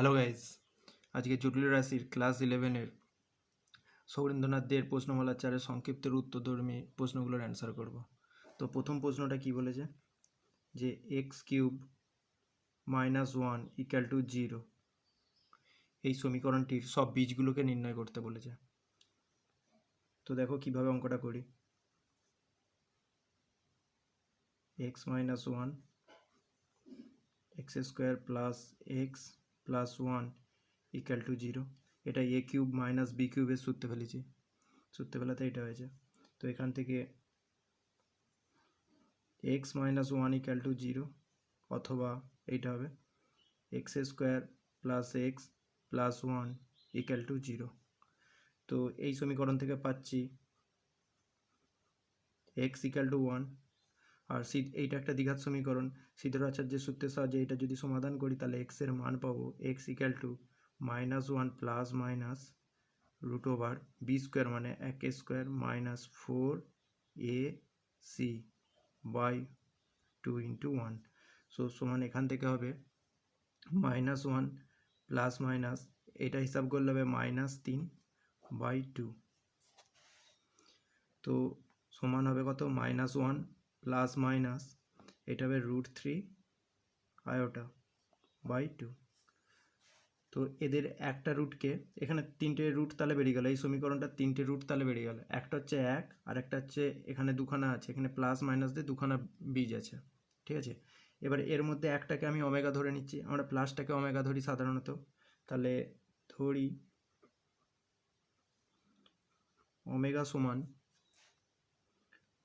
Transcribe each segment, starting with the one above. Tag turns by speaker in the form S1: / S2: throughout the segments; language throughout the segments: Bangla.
S1: হ্যালো গাইস, আজকে জটিল রাশির ক্লাস ইলেভেনের সৌরেন্দ্রনাথ দের প্রশ্নমালার চারের সংক্ষিপ্তের উত্তরধর্মী প্রশ্নগুলোর অ্যান্সার করব। তো প্রথম প্রশ্নটা কি বলেছে? যে x cube minus one equal to zero এই সমীকরণটির সব বীজগুলোকে নির্ণয় করতে বলেছে। তো দেখো কীভাবে অঙ্কটা করি। X minus one x square plus x plus one equal to zero এটা এ কিউব মাইনাস বি কিউবের সূত্রে ফেলেছি। সূত্রে ফেলাতে এটা হয়েছে। তো এখান থেকে x minus one equal to zero অথবা এইটা হবে x square plus x plus one equal to zero তো এই সমীকরণ থেকে পাচ্ছি এক্স ইকাল টু ওয়ান আর সি, এইটা একটা দ্বিঘাত সমীকরণ। সিদ্ধর আচার্যের সূত্রের সাহায্যে এটা যদি সমাধান করি, তাহলে এক্সের মান পাবো x equal to minus one plus minus root over b square মানে এক square minus four a c by two into one so সমান এখান থেকে হবে মাইনাস ওয়ান প্লাস মাইনাস এটা হিসাব করলে হবে মাইনাস তিন বাই টু তো সমান হবে কত? মাইনাস ওয়ান প্লাস মাইনাস এটা হবে root three iota by two. তো এদের একটা রুটকে এখানে তিনটে রুট তাহলে বেরিয়ে গেল, এই সমীকরণটা তিনটে রুট তাহলে বেরিয়ে গেল, একটা হচ্ছে এক আর একটা হচ্ছে এখানে দুখানা আছে, এখানে প্লাস মাইনাস দিয়ে দুখানা বীজ আছে, ঠিক আছে? এবার এর মধ্যে একটাকে আমি অমেগা ধরে নিচ্ছি, আমরা প্লাসটাকে অমেগা ধরি সাধারণত, তাহলে ধরি অমেগা সমান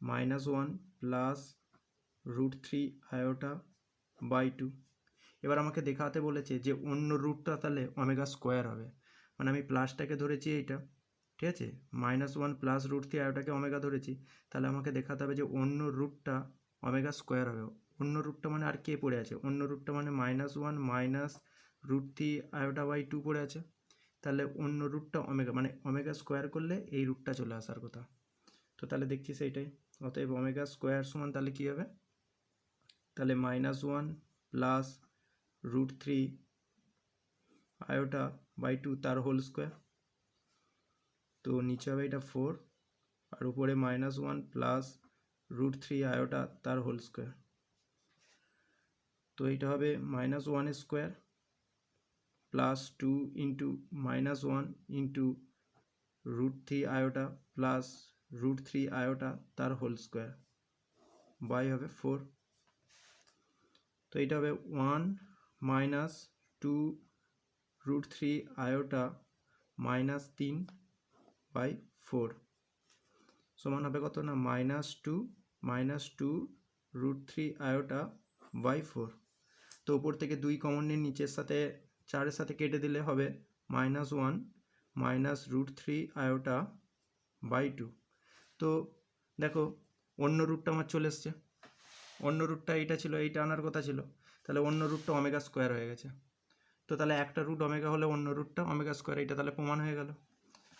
S1: minus one plus root three iota by two এবার আমাকে দেখাতে বলেছে যে অন্য রুটটা তাহলে অমেগা স্কোয়ার হবে। মানে আমি প্লাসটাকে ধরেছি এইটা, ঠিক আছে? Minus one plus root three আয়োটাকে omega ধরেছি। তাহলে আমাকে দেখাতে হবে যে অন্য রুটটা অমেগা স্কোয়ার হবে। অন্য রুটটা মানে আর কে পড়ে আছে? অন্য রুটটা মানে minus one minus root three iota by two পড়ে আছে। তাহলে অন্য রুটটা অমেগা মানে অমেগা স্কোয়ার করলে এই রুটটা চলে আসার কথা। তো তাহলে দেখছি সেইটাই। অতএব ওমেগা স্কোয়ার সমান তাহলে কী হবে? তাহলে minus one plus root three iota by two তার হোল স্কোয়ার তো নিচে হবে এটা ফোর আর উপরে minus one plus root three iota তার হোল স্কোয়ার তো এইটা হবে minus one square plus two into minus one into root three iota plus root three iota তার হোল স্কোয়ার বাই হবে ফোর তো এটা হবে one minus two root three iota minus তিন বাই ফোর সমান হবে কত না? Minus two minus two root three iota by four তো উপর থেকে দুই কমন নিচের সাথে, চারের সাথে কেটে দিলে হবে minus one minus root three iota by two তো দেখো, অন্য রুটটা আমার চলে এসছে। অন্য রুটটা এইটা ছিল, এইটা আনার কথা ছিল। তাহলে অন্য রুটটা অমেগা স্কোয়ার হয়ে গেছে। তো তাহলে একটা রুট অমেগা হলে অন্য রুটটা অমেগা স্কোয়ার এইটা তাহলে প্রমাণ হয়ে গেল।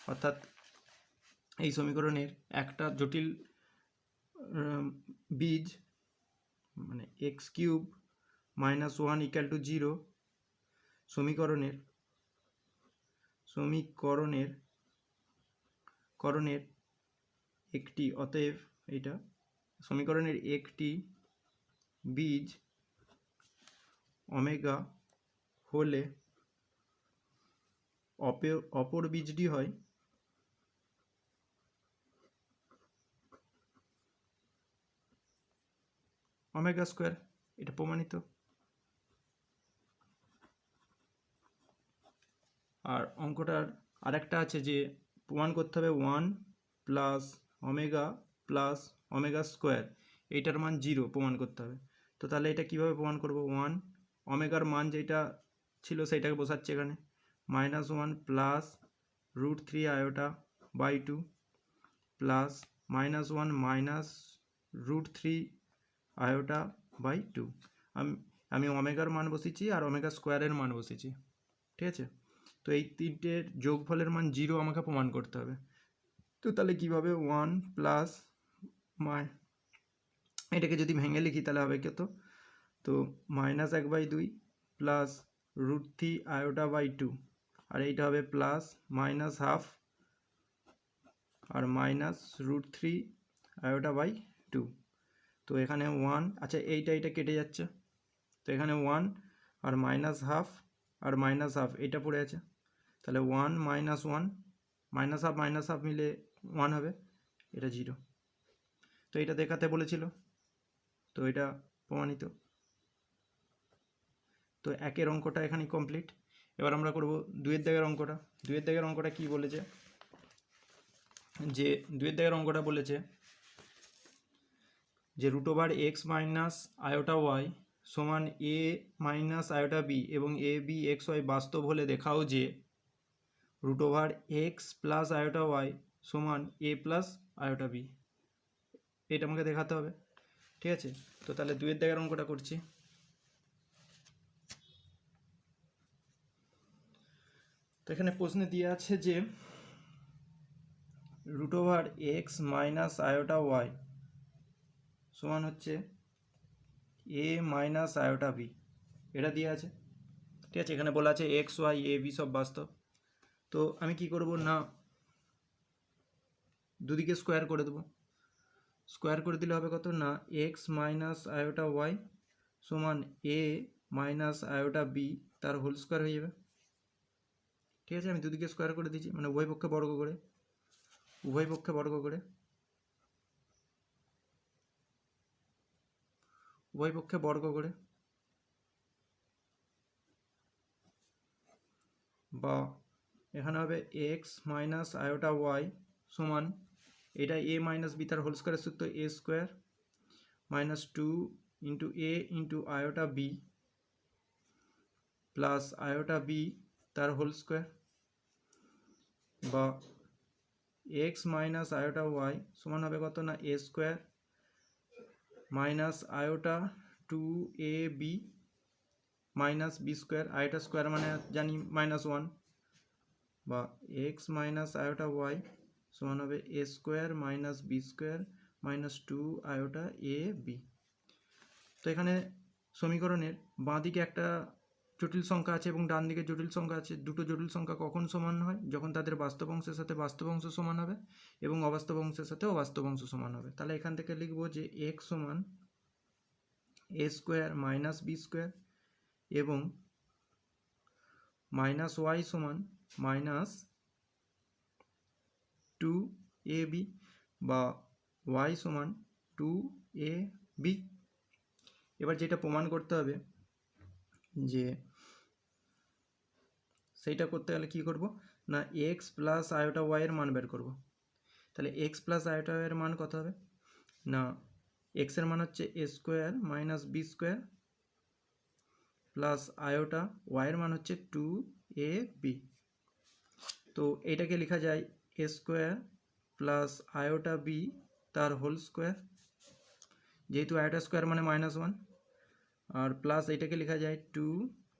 S1: অর্থাৎ এই সমীকরণের একটা জটিল বীজ মানে x cube minus one equal to zero সমীকরণের সমীকরণের, করণের একটি, অতএব এটা সমীকরণের একটি বীজ অমেগা হলে অপর বীজটি হয় অমেগা স্কোয়ার। এটা প্রমাণিত। আর অঙ্কটার আরেকটা আছে যে প্রমাণ করতে হবে one plus omega plus omega square এইটার মান জিরো প্রমাণ করতে হবে। তো তাহলে এটা কীভাবে প্রমাণ করব? ওয়ান অমেগার মান যেটা ছিল সেইটাকে বসাচ্ছে এখানে। Minus one plus root three iota by two plus minus one minus root three iota by two আমি আমি ওমেগার মান বসেছি আর ওমেগা স্কোয়ারের মান বসেছি ঠিক আছে? তো এই তিনটের যোগফলের মান জিরো আমাকে প্রমাণ করতে হবে। তো তাহলে কীভাবে ওয়ান প্লাস মাই এটাকে যদি ভেঙে লিখি তাহলে হবে কত? তো মাইনাস এক বাই দুই plus root three iota by two আর এইটা হবে plus minus half R minus root three iota by two তো এখানে ওয়ান আচ্ছা এইটা এইটা কেটে যাচ্ছে। তো এখানে ওয়ান আর মাইনাস হাফ আর মাইনাস হাফ এটা পড়ে আছে। তাহলে one minus one minus half minus half মিলে ওয়ান হবে, এটা জিরো তো এটা দেখাতে বলেছিল, তো এটা প্রমাণিত। তো একের অঙ্কটা এখানে কমপ্লিট এবার আমরা করব দুয়ের দাগের অঙ্কটা। দুয়ের দাগের অঙ্কটা কি বলেছে? যে দুয়ের দাগের অঙ্কটা বলেছে যে root over x minus iota y সমান এ মাইনাস আয়োটা বি এবং এ বি এক্স ওয়াই বাস্তব হলে দেখাও যে root over x plus iota y সমান এ প্লাস আয়োটা বি এটা আমাকে দেখাতে হবে। ঠিক আছে? তো তাহলে দুয়ের দাগের অঙ্কটা করছি। তো এখানে প্রশ্নে দিয়ে আছে যে root over x minus iota y সমান হচ্ছে এ মাইনাস আয়োটা বি এটা দিয়ে আছে। ঠিক আছে? এখানে বলা আছে এক্স ওয়াই এ বি সব বাস্তব। তো আমি কি করব? না দুদিকে স্কোয়ার করে দেবো। স্কোয়ার করে দিলে হবে কত? না এক্স মাইনাস আয়োটা ওয়াই সমান এ মাইনাস আয়োটা বি তার হোল স্কোয়ার হয়ে যাবে। ঠিক আছে, আমি দুদিকে স্কোয়ার করে দিচ্ছি মানে উভয় পক্ষে বর্গ করে। উভয় পক্ষে বর্গ করে। উভয় পক্ষে বর্গ করে। বা এখানে হবে এক্স মাইনাস আয়োটা ওয়াই সমান এটা এ মাইনাস বি তার হোল স্কোয়ারের সূত্র a square minus two into a into iota b plus iota b তার হোল স্কোয়ার বা এক্স মাইনাস আয়োটা ওয়াই সমান হবে কত না a square minus iota two a b minus b square iota square মানে জানি মাইনাস ওয়ান বা এক্স মাইনাস আয়োটা ওয়াই সমান হবে a square minus b square minus two iota a b তো এখানে সমীকরণের বাঁ দিকে একটা জটিল সংখ্যা আছে এবং ডান দিকে জটিল সংখ্যা আছে। দুটো জটিল সংখ্যা কখন সমান হয়? যখন তাদের বাস্তব অংশের সাথে বাস্তব অংশ সমান হবে এবং অবাস্তব অংশের সাথে অবাস্তব অংশ সমান হবে। তাহলে এখান থেকে লিখব যে এক্স সমান a square minus b square এবং মাইনাস ওয়াই সমান মাইনাস টু এ বি বা ওয়াই সমান টু এ বি এবার যেটা প্রমাণ করতে হবে যে সেইটা করতে গেলে কী করব? না এক্স প্লাস আয়োটা ওয়াইয়ের মান বের করব। তাহলে এক্স প্লাস আয়োটা ওয়াইয়ের মান কত হবে? না এক্সের মান হচ্ছে a square minus b square plus iota ওয়াইয়ের মান হচ্ছে টু এ বি তো এটাকে লেখা যায় a square plus iota b তার হোল স্কোয়ার। যেহেতু আয়োটা স্কোয়ার মানে মাইনাস ওয়ান আর প্লাস এটাকে লেখা যায় two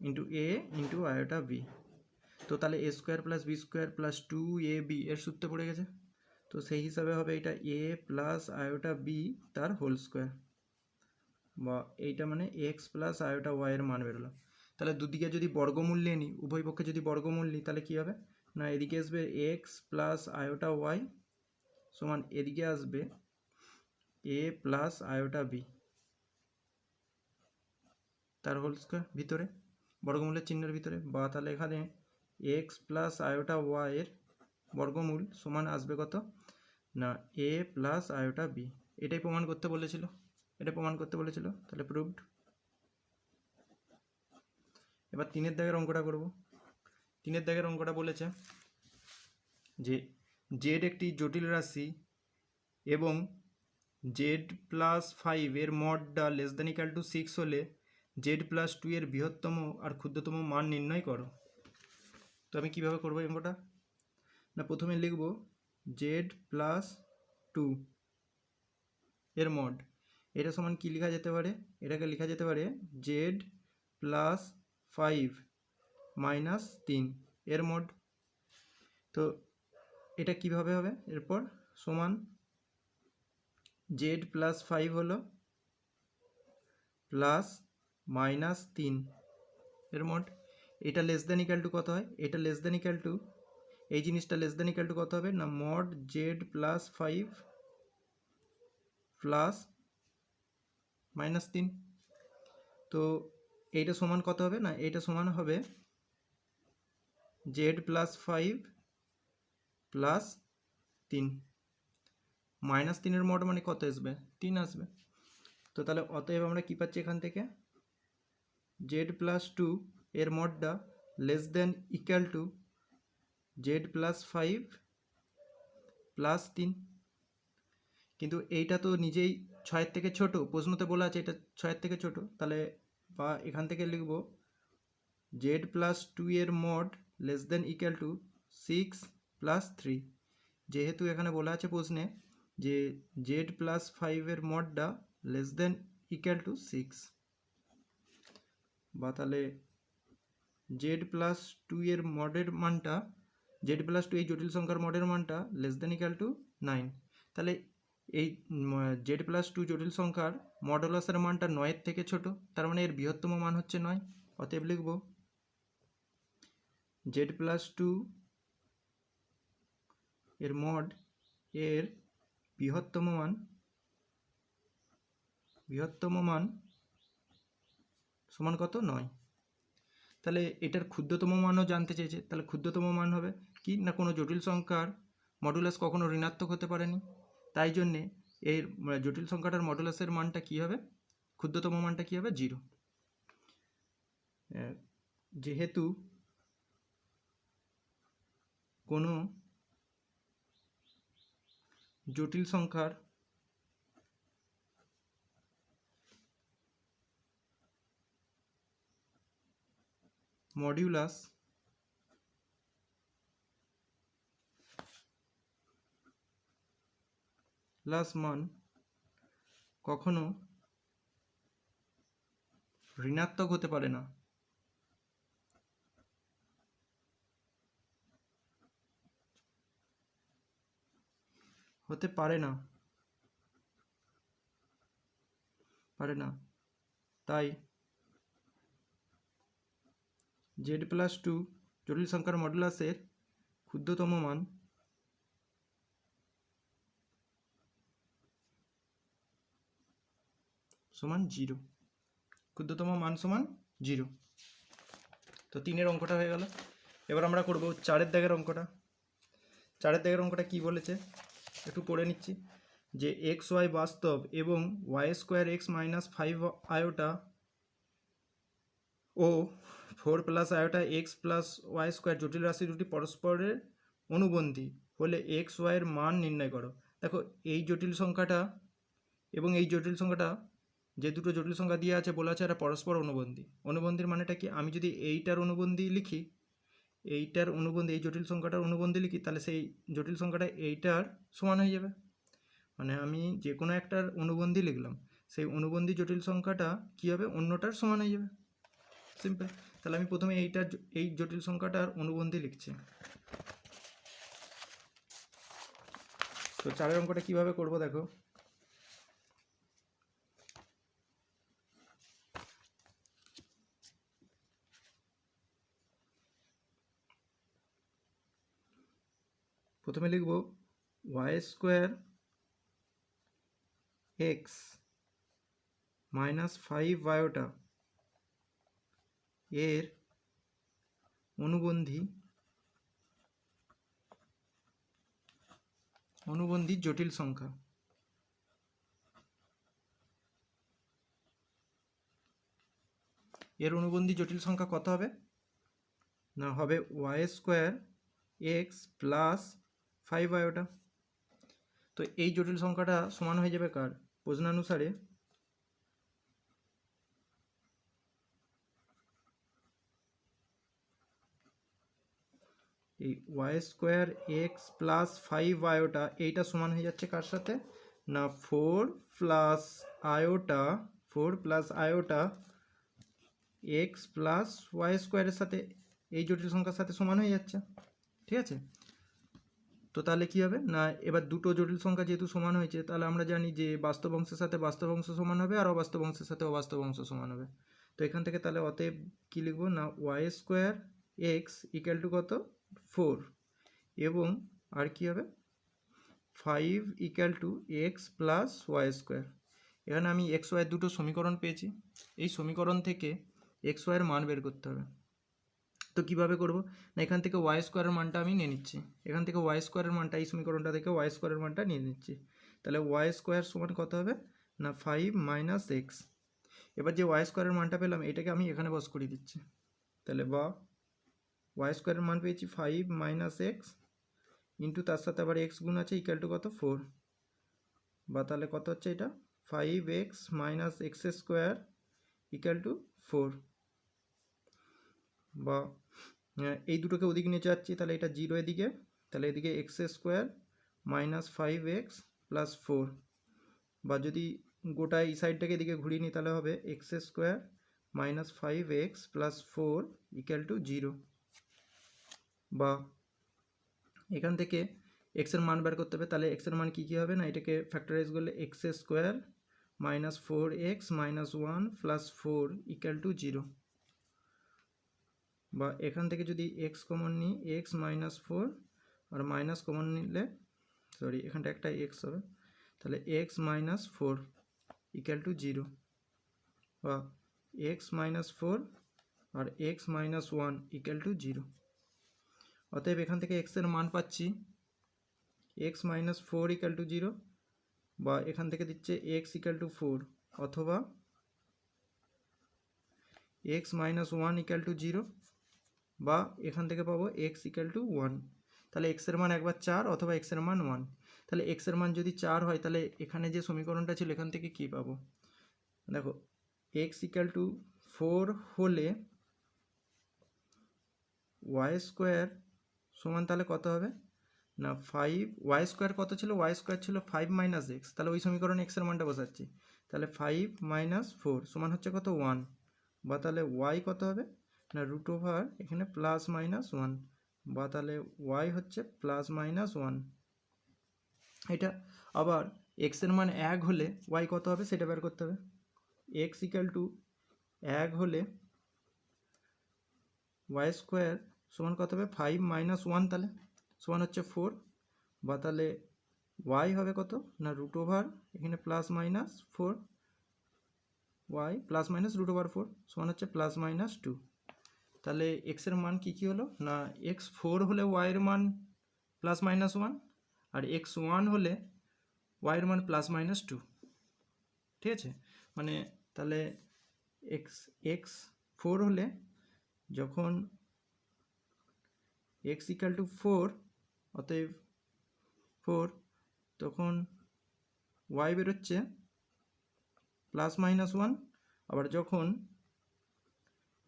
S1: into a into iota b তো তাহলে a square plus b square plus two a b এর সূত্র পড়ে গেছে। তো সেই হিসাবে হবে এটা এ প্লাস আয়োটা বি তার হোল স্কোয়ার। বা এইটা মানে এক্স প্লাস আয়োটা ওয়াইয়ের মান বেরোলো। তাহলে দুদিকে যদি বর্গমূল নিয়ে নিই, উভয় পক্ষে যদি বর্গমূল নিই, তাহলে কী হবে? না, এদিকে আসবে এক্স প্লাস আয়োটা ওয়াই সমান এদিকে আসবে এ প্লাস আয়োটা বি তার হোল স্কোয়ার ভিতরে, বর্গমূলের চিহ্নের ভিতরে। বা তাহলে এখানে এক্স প্লাস আয়োটা ওয়াইয়ের বর্গমূল সমান আসবে কত? না এ প্লাস আয়োটা বি এটাই প্রমাণ করতে বলেছিল। এটা প্রমাণ করতে বলেছিল। তাহলে প্রুভড এবার তিনের দাগের অঙ্কটা করব। তিনের দাগের অঙ্কটা বলেছে যে জেড একটি জটিল রাশি এবং জেড প্লাস ফাইভ এর মডটা less than equal to six হলে জেড প্লাস টু এর বৃহত্তম আর ক্ষুদ্রতম মান নির্ণয় করো। তো আমি কীভাবে করব অঙ্কটা? না, প্রথমে লিখব জেড প্লাস টু এর মড এটা সমান কী লেখা যেতে পারে? এটাকে লেখা যেতে পারে জেড প্লাস ফাইভ মাইনাস তিন। এর মড তো এটা কীভাবে হবে? এরপর সমান জেড প্লাস ফাইভ হলো প্লাস মাইনাস তিন। এর মোট। এটা লেস দেন ইকাল টু কত হয়? এটা লেস দেন ইকাল টু এই জিনিসটা লেস দেন ইকাল টু কত হবে? না mod z plus five plus minus তিন। তো এইটা সমান কত হবে? না, এইটা সমান হবে জেড প্লাস ফাইভ প্লাস তিন। মাইনাস তিনের মড মানে কত আসবে? তিন আসবে। তো তাহলে অতএব আমরা কী পাচ্ছি এখান থেকে? জেড প্লাস টু এর মডটা less than equal to z plus five plus তিন। কিন্তু এইটা তো নিজেই ছয়ের থেকে ছোট। প্রশ্নতে বলা আছে এটা ছয়ের থেকে ছোট। তাহলে বা এখান থেকে লিখব জেড প্লাস টু এর mod less than equal to six plus three যেহেতু এখানে বলা আছে প্রশ্নে যে জেড প্লাস ফাইভের মডটা less than equal to six বা তাহলে জেড প্লাস টু এর মডের মানটা জেড প্লাস টু এই জটিল সংখ্যার মডের মানটা less than equal to nine তাহলে এই জেড প্লাস টু জটিল সংখ্যার মডুলাসের মানটা নয়ের থেকে ছোট, তার মানে এর বৃহত্তম মান হচ্ছে নয়। অতএব লিখব জেড প্লাস টু এর মড এর বৃহত্তম মান বৃহত্তম মান সমান কত? নয়। তাহলে এটার ক্ষুদ্রতম মানও জানতে চেয়েছে। তাহলে ক্ষুদ্রতম মান হবে কি? না কোনো জটিল সংখ্যার মডুলাস কখনো ঋণাত্মক হতে পারেনি? তাই জন্যে এর মানে জটিল সংখ্যাটার মডুলাসের মানটা কী হবে? ক্ষুদ্রতম মানটা কী হবে? জিরো। যেহেতু কোনো জটিল সংখ্যার মডিউলাস প্লাস মান কখনো ঋণাত্মক হতে পারে না। হতে পারে না। পারে না। তাই জেড প্লাস টু জটিল সংখ্যার মডুলাসের ক্ষুদ্রতম মান সমান জিরো। ক্ষুদ্রতম মান সমান জিরো। তো তিনের অঙ্কটা হয়ে গেল। এবার আমরা করব চারের দাগের অঙ্কটা। চারের দাগের অঙ্কটা কি বলেছে? একটু পড়ে নিচ্ছি, যে এক্স ওয়াই বাস্তব এবং y square x minus five iota ও four plus iota x plus y square জটিল রাশি দুটি পরস্পরের অনুবন্ধী হলে এক্স ওয়াইয়ের মান নির্ণয় করো। দেখো, এই জটিল সংখ্যাটা এবং এই জটিল সংখ্যাটা, যে দুটো জটিল সংখ্যা দিয়ে আছে বলা আছে এরা পরস্পর অনুবন্ধী। অনুবন্ধীর মানেটা কি? আমি যদি এইটার অনুবন্ধী লিখি এইটার অনুবন্ধী, এই জটিল সংখ্যাটার অনুবন্ধী লিখি, তাহলে সেই জটিল সংখ্যাটা এইটার সমান হয়ে যাবে। মানে আমি যে কোনো একটার অনুবন্ধী লিখলাম, সেই অনুবন্ধী জটিল সংখ্যাটা কী হবে? অন্যটার সমান হয়ে যাবে। সিম্পল তাহলে আমি প্রথমে এইটার এই জটিল সংখ্যাটার অনুবন্ধী লিখছি। তো চারের অঙ্কটা কীভাবে করব দেখো? প্রথমে লিখব y square x minus five iota এর অনুবন্ধী অনুবন্ধী জটিল সংখ্যা। এর অনুবন্ধী জটিল সংখ্যা কত হবে? না, হবে y square x plus five iota তো এই জটিল সংখ্যাটা সমান হয়ে যাবে কার? প্রশ্নানুসারে। এই y square x plus five iota এইটা সমান হয়ে যাচ্ছে কার সাথে? না four plus iota four plus iota x plus y স্কোয়ারের সাথে এই জটিল সংখ্যার সাথে সমান হয়ে যাচ্ছে। ঠিক আছে? তো তাহলে কী হবে? না, এবার দুটো জটিল সংখ্যা যেহেতু সমান হয়েছে, তাহলে আমরা জানি যে বাস্তব অংশের সাথে বাস্তব অংশ সমান হবে আর অবাস্তব অংশের সাথে অবাস্তব অংশ সমান হবে। তো এখান থেকে তাহলে অতএব কী লিখব? না y square x equal to কত? ফোর এবং আর কি হবে? Five equal to x plus y square এখানে আমি এক্স ওয়াই দুটো সমীকরণ পেয়েছি। এই সমীকরণ থেকে এক্স ওয়াইয়ের মান বের করতে হবে। তো কীভাবে করব? না, এখান থেকে ওয়াই স্কোয়ারের মানটা আমি নিয়ে নিচ্ছি। এখান থেকে ওয়াই স্কোয়ারের মানটা, এই সমীকরণটা থেকে ওয়াই স্কোয়ারের মানটা নিয়ে নিচ্ছি। তাহলে ওয়াই স্কোয়ার সমান কত হবে? না ফাইভ মাইনাস এক্স এবার যে ওয়াই স্কোয়ারের মানটা পেলাম, এটাকে আমি এখানে বস করিয়ে দিচ্ছি। তাহলে বা ওয়াই স্কোয়ারের মান পেয়েছি ফাইভ মাইনাস এক্স ইন্টু তার সাথে আবার এক্স গুণ আছে ইকুয়াল টু কত? ফোর বা তাহলে কত হচ্ছে এটা? Five x minus x square equal to four বা এই দুটোকে ওদিকে নিয়ে যাচ্ছি, তাহলে এটা জিরো এদিকে, তাহলে এদিকে x square minus five x plus four বা যদি গোটা এই সাইডটাকে এদিকে ঘুরিয়ে নিই, তাহলে হবে x square minus five x plus four equal to zero বা, এখান থেকে এক্সের মান বের করতে হবে, তাহলে এক্সের মান কী কী হবে না, এটাকে ফ্যাক্টরাইজ করলে x square minus four x minus one plus four equal to zero বা এখান থেকে যদি এক্স কমন নিই এক্স মাইনাস ফোর আর মাইনাস কমন নিলে সরি এখানটা একটা এক্স হবে, তাহলে x minus four equal to zero বা x minus four R x minus one equal to zero অতএব এখান থেকে এক্সের মান পাচ্ছি x minus four equal to zero বা এখান থেকে দিচ্ছে এক্স ইকুয়াল টু ফোর অথবা x minus one equal to zero বা এখান থেকে পাবো এক্স ইকুয়াল টু ওয়ান তাহলে এক্সের মান একবার চার অথবা এক্সের মান ওয়ান তাহলে এক্সের মান যদি চার হয়, তাহলে এখানে যে সমীকরণটা ছিল, এখান থেকে কী পাবো? দেখো এক্স ইকুয়াল টু ফোর হলে ওয়াই স্কোয়ার সমান তাহলে কত হবে? না ফাইভ ওয়াই স্কোয়ার কত ছিল? ওয়াই স্কোয়ার ছিল ফাইভ মাইনাস এক্স তাহলে ওই সমীকরণে এক্সের মানটা বসাচ্ছি। তাহলে ফাইভ মাইনাস ফোর সমান হচ্ছে কত? ওয়ান বা তাহলে ওয়াই কত হবে? না রুট ওভার এখানে প্লাস মাইনাস ওয়ান বা তাহলে ওয়াই হচ্ছে প্লাস মাইনাস ওয়ান এটা আবার এক্সের মান এক হলে ওয়াই কত হবে সেটা বের করতে হবে। এক্স ইকাল টু এক হলে ওয়াই স্কোয়ার সমান কত হবে? ফাইভ মাইনাস ওয়ান তাহলে। সমান হচ্ছে ফোর বা তাহলে ওয়াই হবে কত? না রুট ওভার এখানে plus minus four y plus minus root over four সমান হচ্ছে প্লাস মাইনাস টু তাহলে এক্সের মান কী কী হলো? না এক্স ফোর হলে ওয়াইয়ের মান প্লাস মাইনাস ওয়ান আর এক্স ওয়ান হলে ওয়াইয়ের মান প্লাস মাইনাস টু ঠিক আছে? মানে তাহলে এক্স এক্স ফোর হলে যখন এক্স ইকাল টু ফোর অতএব ফোর তখন ওয়াই বেরোচ্ছে প্লাস মাইনাস ওয়ান আবার যখন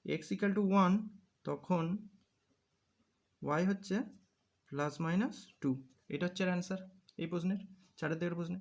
S1: এক্স ইকাল টু ওয়ান তখন ওয়াই হচ্ছে প্লাস মাইনাস টু এটা হচ্ছে অ্যান্সার এই প্রশ্নের, চারের দিকের প্রশ্নে।